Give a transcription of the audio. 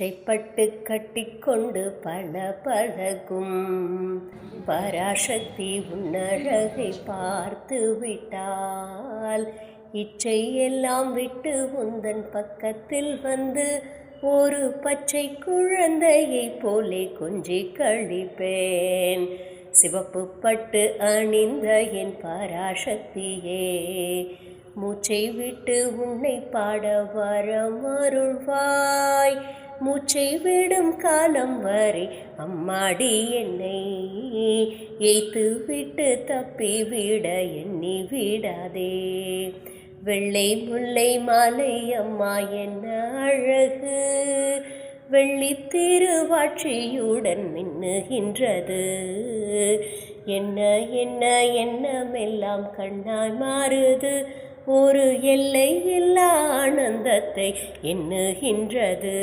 பச்சைப்பட்டு கட்டிக்கொண்டு பல பழகும். பராசக்தி உன்னழகை பார்த்து விட்டால் இச்சை எல்லாம் விட்டு உந்தன் பக்கத்தில் வந்து ஒரு பச்சை குழந்தையைப் போலே கொஞ்சி கழிப்பேன். சிவப்பு பட்டு அணிந்த என் பராசக்தியே மூச்சை விட்டு உன்னை பாட வரம் மூச்சை விடும் காலம் வரை அம்மாடி என்னை எய்த்து விட்டு தப்பி விட எண்ணி விடாதே. வெள்ளை முல்லை மாலை அம்மா என்ன அழகு வெள்ளி திருவாட்சியுடன் மின்னுகின்றது. என்ன என்ன எண்ணமெல்லாம் கண்ணாய் மாறுது ஒரு எல்லை இல்லா ஆனந்தத்தை எண்ணுகின்றது.